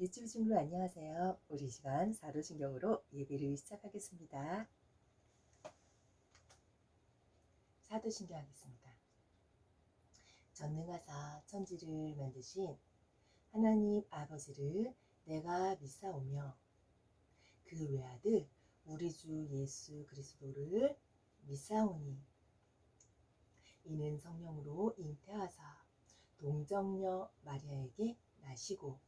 유튜브 친구 안녕하세요. 우리 시간 사도신경으로 예배를 시작하겠습니다. 사도신경 하겠습니다. 전능하사 천지를 만드신 하나님 아버지를 내가 믿사오며 그 외아들 우리 주 예수 그리스도를 믿사오니 이는 성령으로 잉태하사 동정녀 마리아에게 나시고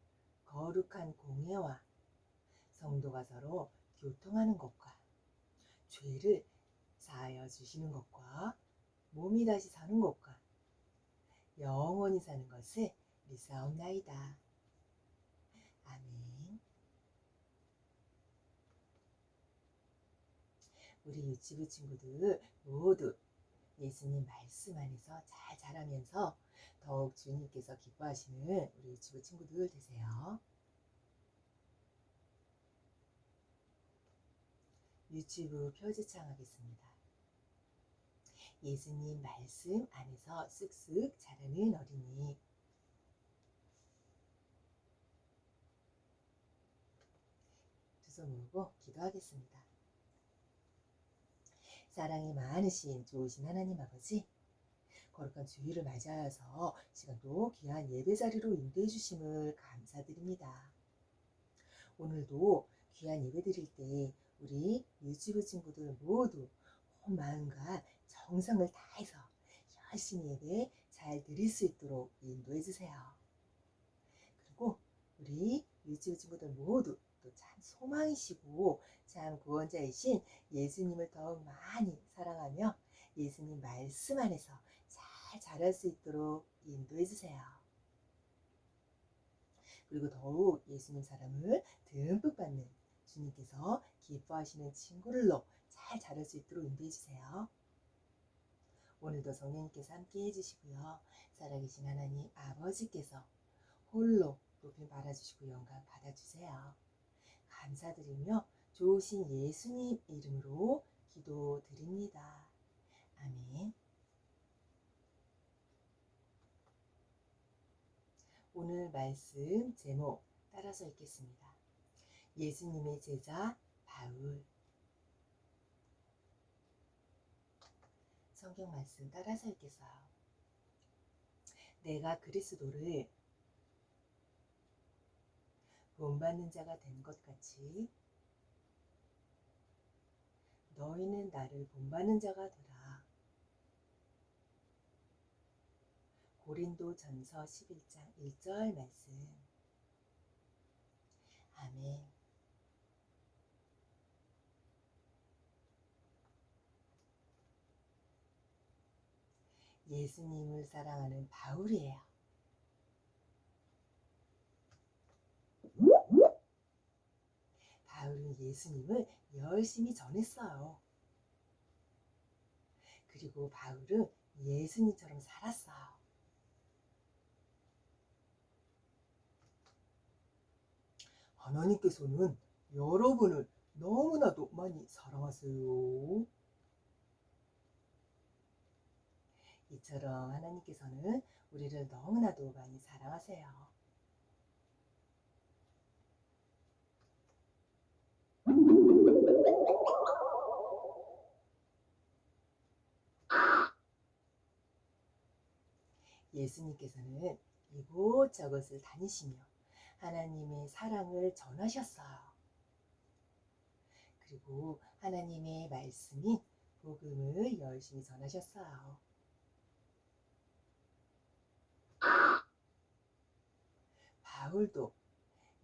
거룩한 공예와 성도가 서로 교통하는 것과 죄를 사하여 주시는 것과 몸이 다시 사는 것과 영원히 사는 것을 믿사옵나이다. 아멘. 우리 유치부 친구들 모두 예수님 말씀 안에서 잘 자라면서 더욱 주님께서 기뻐하시는 우리 유치부 친구들 되세요. 유튜브 표지창 하겠습니다. 예수님 말씀 안에서 쓱쓱 자라는 어린이. 두 손 모으고 기도하겠습니다. 사랑이 많으신 좋으신 하나님 아버지, 거룩한 주일을 맞이하여서 시간도 귀한 예배 자리로 인도해 주심을 감사드립니다. 오늘도 귀한 예배 드릴 때 우리 유치부 친구들 모두 온 마음과 정성을 다해서 열심히 예배 잘 드릴 수 있도록 인도해 주세요. 그리고 우리 유치부 친구들 모두 또 참 소망이시고 참 구원자이신 예수님을 더욱 많이 사랑하며 예수님 말씀 안에서 잘 자랄 수 있도록 인도해 주세요. 그리고 더욱 예수님 사랑을 듬뿍 받는 주님께서 기뻐하시는 친구를로 잘 자랄 수 있도록 인도해 주세요. 오늘도 성령님께서 함께 해주시고요. 살아계신 하나님 아버지께서 홀로 높이 받아주시고 영광 받아주세요. 감사드리며 좋으신 예수님 이름으로 기도드립니다. 아멘. 오늘 말씀 제목 따라서 읽겠습니다. 예수님의 제자 바울 성경 말씀 따라서 읽겠어요. 내가 그리스도를 본받는 자가 된 것 같이 너희는 나를 본받는 자가 되라. 고린도 전서 11장 1절 말씀. 아멘. 예수님을 사랑하는 바울이에요. 바울은 예수님을 열심히 전했어요. 그리고 바울은 예수님처럼 살았어요. 하나님께서는 여러분을 너무나도 많이 사랑하세요. 이처럼 하나님께서는 우리를 너무나도 많이 사랑하세요. 예수님께서는 이곳저곳을 다니시며 하나님의 사랑을 전하셨어요. 그리고 하나님의 말씀인 복음을 열심히 전하셨어요. 바울도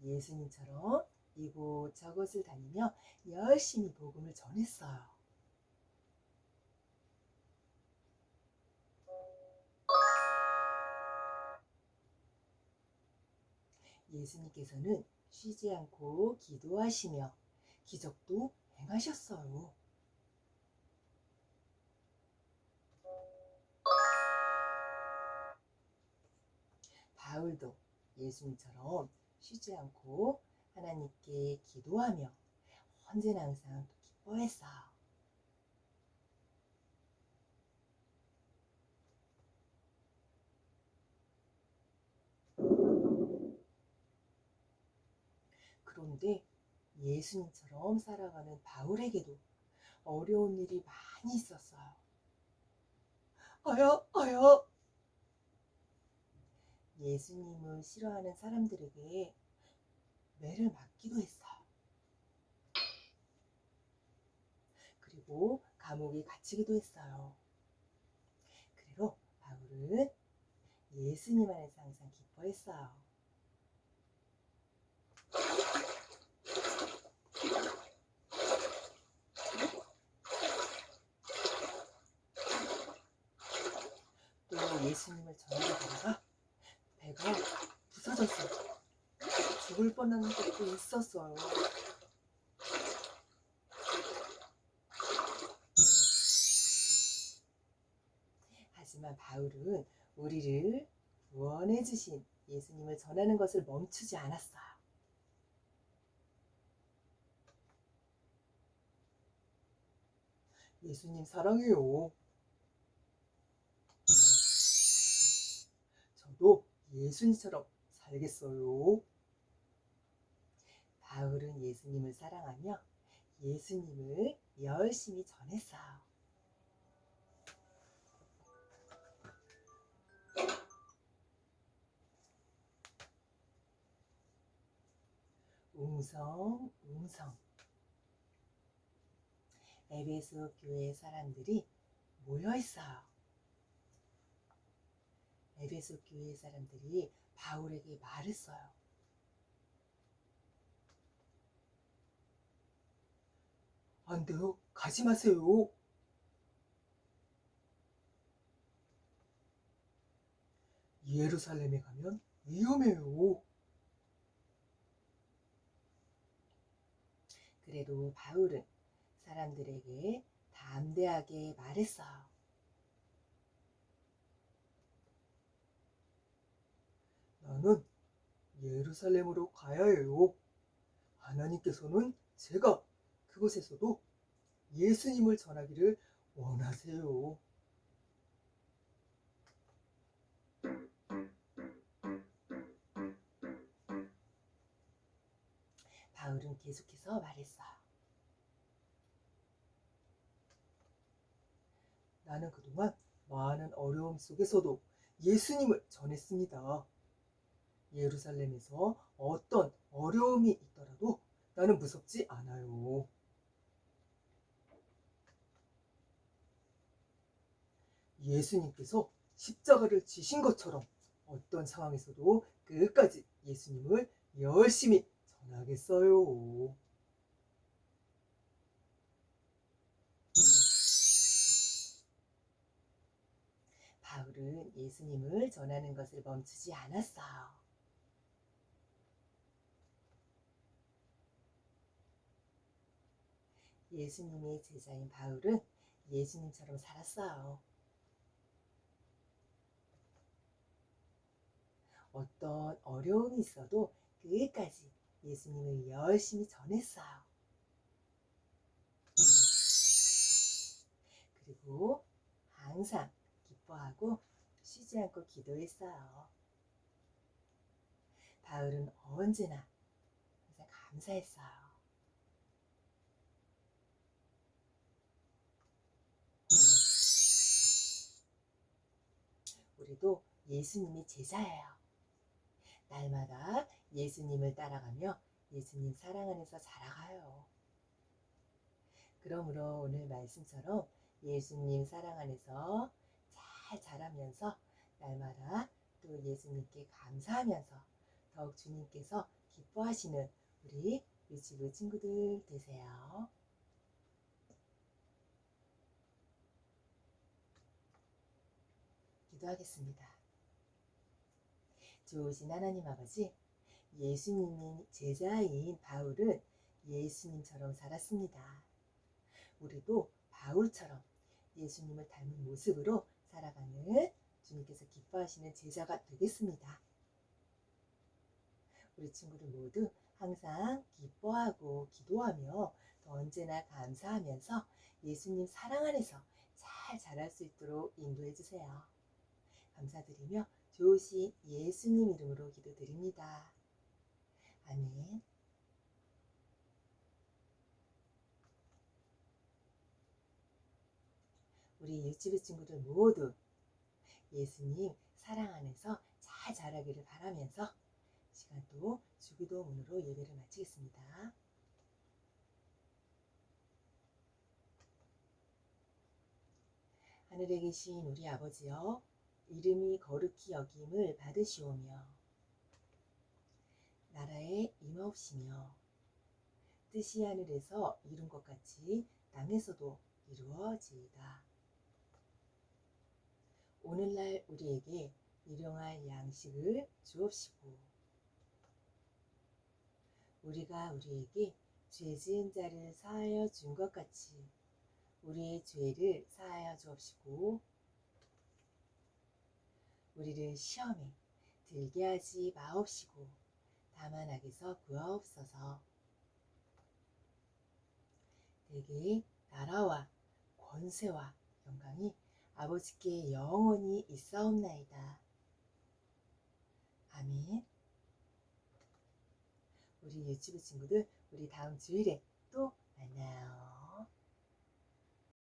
예수님처럼 이곳저곳을 다니며 열심히 복음을 전했어요. 예수님께서는 쉬지 않고 기도하시며 기적도 행하셨어요. 바울도 예수님처럼 쉬지 않고 하나님께 기도하며 언제나 항상 기뻐했어요. 그런데 예수님처럼 살아가는 바울에게도 어려운 일이 많이 있었어요. 아야, 아야. 예수님을 싫어하는 사람들에게 매를 맞기도 했어요. 그리고 감옥에 갇히기도 했어요. 그리고 바울은 예수님 안에서 항상 기뻐했어요. 또 예수님을 전하다가 배가 부서졌어요. 죽을 뻔한 것도 있었어요. 하지만 바울은 우리를 구원해 주신 예수님을 전하는 것을 멈추지 않았어요. 예수님 사랑해요. 저도 예수님처럼 살겠어요. 바울은 예수님을 사랑하며 예수님을 열심히 전했어요. 웅성 웅성 에베소 교회 사람들이 모여 있어요. 에베소 교회 사람들이 바울에게 말했어요. 안 돼요. 가지 마세요. 예루살렘에 가면 위험해요. 그래도 바울은 사람들에게 담대하게 말했어요. 나는 예루살렘으로 가야 해요. 하나님께서는 제가 그곳에서도 예수님을 전하기를 원하세요. 바울은 계속해서 말했어요. 나는 그동안 많은 어려움 속에서도 예수님을 전했습니다. 예루살렘에서 어떤 어려움이 있더라도 나는 무섭지 않아요. 예수님께서 십자가를 지신 것처럼 어떤 상황에서도 끝까지 예수님을 열심히 전하겠어요. 바울은 예수님을 전하는 것을 멈추지 않았어요. 예수님의 제자인 바울은 예수님처럼 살았어요. 어떤 어려움이 있어도 끝까지 예수님을 열심히 전했어요. 그리고 항상 기뻐하고 쉬지 않고 기도했어요. 바울은 언제나 항상 감사했어요. 우리도 예수님의 제자예요. 날마다 예수님을 따라가며 예수님 사랑 안에서 자라가요. 그러므로 오늘 말씀처럼 예수님 사랑 안에서 잘 자라면서 날마다 또 예수님께 감사하면서 더욱 주님께서 기뻐하시는 우리 유치부 친구들 되세요. 기도하겠습니다. 좋으신 하나님 아버지, 예수님인 제자인 바울은 예수님처럼 살았습니다. 우리도 바울처럼 예수님을 닮은 모습으로 살아가는 주님께서 기뻐하시는 제자가 되겠습니다. 우리 친구들 모두 항상 기뻐하고 기도하며 또 언제나 감사하면서 예수님 사랑 안에서 잘 자랄 수 있도록 인도해 주세요. 감사드리며 좋으신 예수님 이름으로 기도드립니다. 아멘. 우리 유치부 친구들 모두 예수님 사랑 안에서 잘 자라기를 바라면서 시간도 주기도문으로 예배를 마치겠습니다. 하늘에 계신 우리 아버지여 이름이 거룩히 여김을 받으시오며 나라에 임하옵시며 뜻이 하늘에서 이룬 것 같이 땅에서도 이루어지이다. 오늘날 우리에게 일용할 양식을 주옵시고 우리가 우리에게 죄 지은 자를 사하여 준 것 같이 우리의 죄를 사하여 주옵시고 우리를 시험에 들게 하지 마옵시고 다만 악에서 구하옵소서 대개 나라와 권세와 영광이 아버지께 영원히 있사옵나이다. 아멘. 우리 유치부 친구들, 우리 다음 주일에 또 만나요.